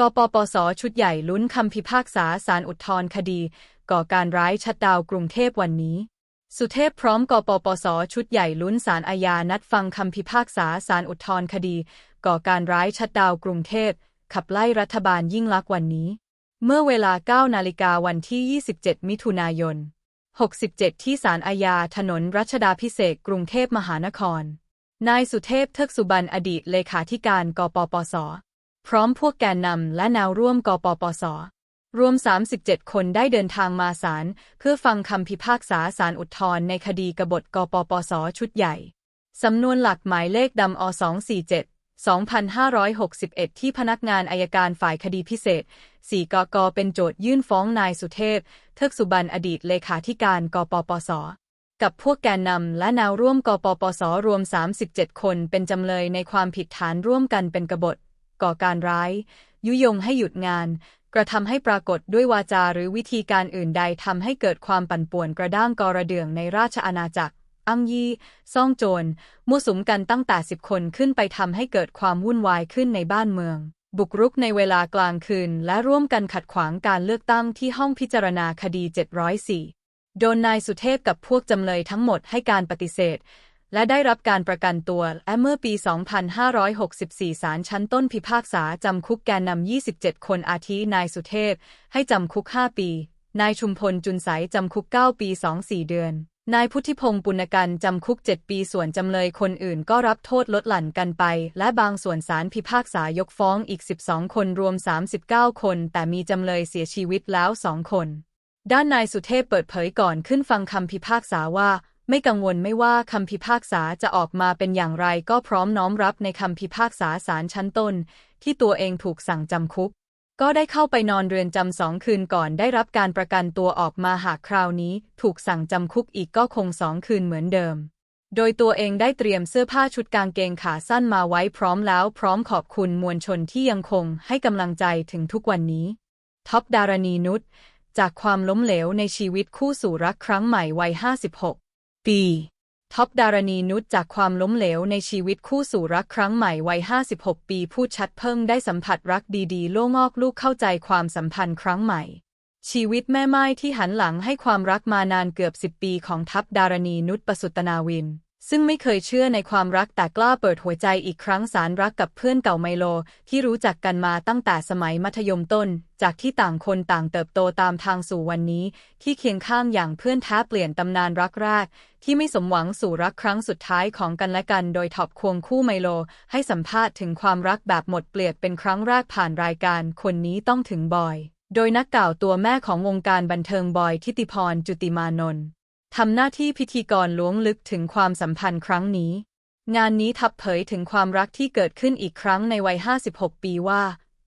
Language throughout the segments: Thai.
กปปส ชุดใหญ่ลุ้นคำพิพากษาศาลอุทธรคดี ก่อการร้ายชัดดาวกรุงเทพวันนี้ สุเทพพร้อมกปปส ชุดใหญ่ลุ้นศาลอาญานัดฟังคำพิพากษาศาลอุทธรคดี ก่อการร้ายชัดดาวกรุงเทพขับไล่รัฐบาลยิ่งลักษณ์วันนี้ เมื่อเวลา 9 นาฬิกาวันที่ 27 มิถุนายน 67 ที่ศาลอาญาถนนรัชดาพิเศษกรุงเทพมหานคร นายสุเทพเทือกสุบรรณอดีตเลขาธิการ กปปส พร้อมพวกแกนนำและแนวร่วมกปปส รวม 37 คนได้เดินทางมาศาลเพื่อฟังคำพิพากษาศาลอุทธรณ์ในคดีกบฏกปปส ชุดใหญ่ สำนวนหลักหมายเลขดำอ247 2561 ที่พนักงานอายการฝ่ายคดีพิเศษ 4กก เป็นโจทยื่นฟ้องนายสุเทพ เทือกสุบรรณอดีตเลขาธิการกปปส กับพวกแกนนำและแนวร่วมกปปส รวม 37 คนเป็นจำเลยในความผิดฐานร่วมกันเป็นกบฏ ก่อการร้าย ยุยงให้หยุดงาน กระทำให้ปรากฏด้วยวาจาหรือวิธีการอื่นใดทำให้เกิดความปั่นป่วนกระด้างกระเดื่องในราชอาณาจักรอังยี่ ซ่องโจรมั่วสุมกันตั้งแต่สิบคนขึ้นไปทำให้เกิดความวุ่นวายขึ้นในบ้านเมือง บุกรุกในเวลากลางคืน และร่วมกันขัดขวางการเลือกตั้งที่ห้องพิจารณาคดี 704 โดนนายสุเทพกับพวกจำเลยทั้งหมดให้การปฏิเสธ และได้รับการประกันตัวและเมื่อปี 2564 ศาลชั้นต้นพิพากษาจำคุกแกนนำ 27 คนอาทิ นายสุเทพ ให้จำคุก 5 ปี นายชุมพลจุนใสจำคุก 9 ปี 2-4 เดือน นายพุทธิพงศ์ปุณกันจำคุก 7 ปีส่วนจำเลยคนอื่นก็รับโทษลดหลั่นกันไป และบางส่วนศาลพิพากษายกฟ้องอีก 12 คนรวม 39 คน แต่มีจำเลยเสียชีวิตแล้ว 2 คน ด้านนายสุเทพเปิดเผยก่อนขึ้นฟังคำพิพากษาว่า ไม่กังวลไม่ว่าคำพิพากษาจะออกมาเป็นอย่างไรก็พร้อมน้อมรับในคำพิพากษาศาลชั้นต้น ที่ตัวเองถูกสั่งจำคุก ก็ได้เข้าไปนอนเรือนจำสองคืนก่อนได้รับการประกันตัวออกมาหากคราวนี้ ถูกสั่งจำคุกอีกก็คงสองคืนเหมือนเดิม โดยตัวเองได้เตรียมเสื้อผ้าชุดกางเกงขาสั้นมาไว้พร้อมแล้วพร้อมขอบคุณมวลชนที่ยังคงให้กำลังใจถึงทุกวันนี้ท็อปดารณีนุชจากความล้มเหลวในชีวิตคู่สู่รักครั้งใหม่วัย56 ปีท็อปดารณีนุชจากความล้มเหลวในชีวิตคู่สู่รักครั้งใหม่วัย 56 ปีพูดชัดเพิ่งได้สัมผัสรักดีๆ โล่งอกลูกเข้าใจความสัมพันธ์ครั้งใหม่ ชีวิตแม่ไม้ที่หันหลังให้ความรักมานานเกือบ 10 ปีของทัพดารณีนุชประสุตนาวิน ซึ่งไม่เคยเชื่อในความรักแต่กล้าเปิดหัวใจอีกครั้งสารรักกับเพื่อนเก่าไมโล ที่รู้จักกันมาตั้งแต่สมัยมัธยมต้น จากที่ต่างคนต่างเติบโตตามทางสู่วันนี้ ที่เคียงข้างอย่างเพื่อนแท้เปลี่ยนตำนานรักแรก ที่ไม่สมหวังสู่รักครั้งสุดท้ายของกันและกันโดยท็อปควงคู่ไมโล ให้สัมภาษณ์ถึงความรักแบบหมดเปลียกเป็นครั้งแรกผ่านรายการ คนนี้ต้องถึงบอย โดยนักกล่าวตัวแม่ของวงการบันเทิงบอยทิติพรจุติมานนท์ ทำหน้าที่พิธีกรล้วงลึกถึงความสัมพันธ์ครั้งนี้ งานนี้ทับเผยถึงความรักที่เกิดขึ้นอีกครั้งในวัย 56 ปีว่า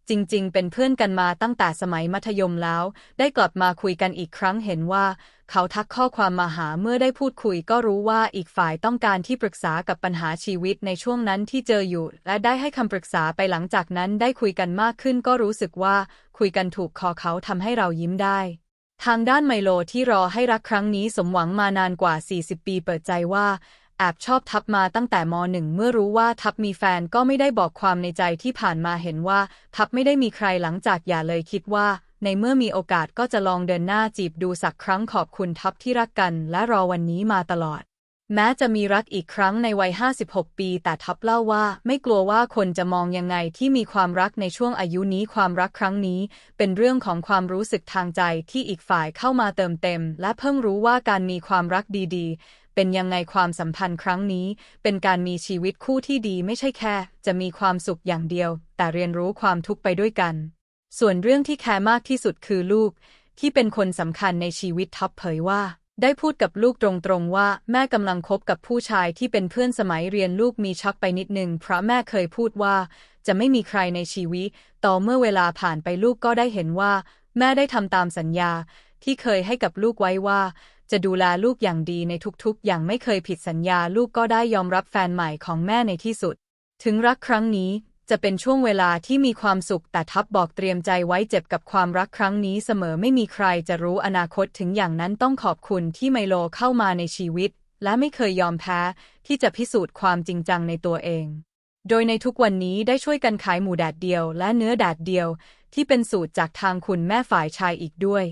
จริง ๆ เป็นเพื่อนกันมาตั้งแต่สมัยมัธยมแล้ว ได้กลับมาคุยกันอีกครั้งเห็นว่า เขาทักข้อความมาหาเมื่อได้พูดคุยก็รู้ว่าอีกฝ่ายต้องการที่ปรึกษากับปัญหาชีวิตในช่วงนั้นที่เจออยู่ และได้ให้คำปรึกษาไปหลังจากนั้นได้คุยกันมากขึ้นก็รู้สึกว่า คุยกันถูกคอเขาทำให้เรายิ้มได้ ทางด้านไมโลที่รอให้รักครั้งนี้สมหวังมานานกว่า 40 ปีเปิดใจว่าแอบชอบทับมาตั้งแต่มหนึ่งเมื่อรู้ว่าทับมีแฟนก็ไม่ได้บอกความในใจที่ผ่านมาเห็นว่าทับไม่ได้มีใครหลังจากอย่าเลยคิดว่า ในเมื่อมีโอกาสก็จะลองเดินหน้าจีบดูสักครั้งขอบคุณทับที่รักกัน และรอวันนี้มาตลอด แม้จะมีรักอีกครั้งในวัย 56 ปี แต่ท็อปเล่าว่า ไม่กลัวว่าคนจะมองยังไงที่มีความรักในช่วงอายุนี้ความรักครั้งนี้ เป็นเรื่องของความรู้สึกทางใจที่อีกฝ่ายเข้ามาเติมเต็ม และเพิ่งรู้ว่าการมีความรักดีๆ เป็นยังไงความสัมพันธ์ครั้งนี้ เป็นการมีชีวิตคู่ที่ดีไม่ใช่แค่ จะมีความสุขอย่างเดียว แต่เรียนรู้ความทุกข์ไปด้วยกัน ส่วนเรื่องที่แคร์มากที่สุดคือลูก ที่เป็นคนสำคัญในชีวิตท็อปเผยว่า ได้พูดกับลูกตรงๆ ว่าแม่กำลังคบกับผู้ชายที่เป็นเพื่อนสมัยเรียนลูกมีช็อกไปนิดนึง เพราะแม่เคยพูดว่า จะไม่มีใครในชีวิต ต่อเมื่อเวลาผ่านไปลูกก็ได้เห็นว่า แม่ได้ทำตามสัญญา ที่เคยให้กับลูกไว้ว่า จะดูแลลูกอย่างดีในทุกๆ อย่างไม่เคยผิดสัญญา ลูกก็ได้ยอมรับแฟนใหม่ของแม่ในที่สุด ถึงรักครั้งนี้ จะเป็นช่วงเวลาที่มีความสุขแต่ทับบอกเตรียมใจไว้เจ็บกับความรักครั้งนี้เสมอไม่มีใครจะรู้อนาคตถึงอย่างนั้นต้องขอบคุณที่ไมโลเข้ามาในชีวิต และไม่เคยยอมแพ้ ที่จะพิสูจน์ความจริงจังในตัวเอง โดยในทุกวันนี้ได้ช่วยกันขายหมูแดดเดียว และเนื้อแดดเดียว ที่เป็นสูตรจากทางคุณแม่ฝ่ายชายอีกด้วย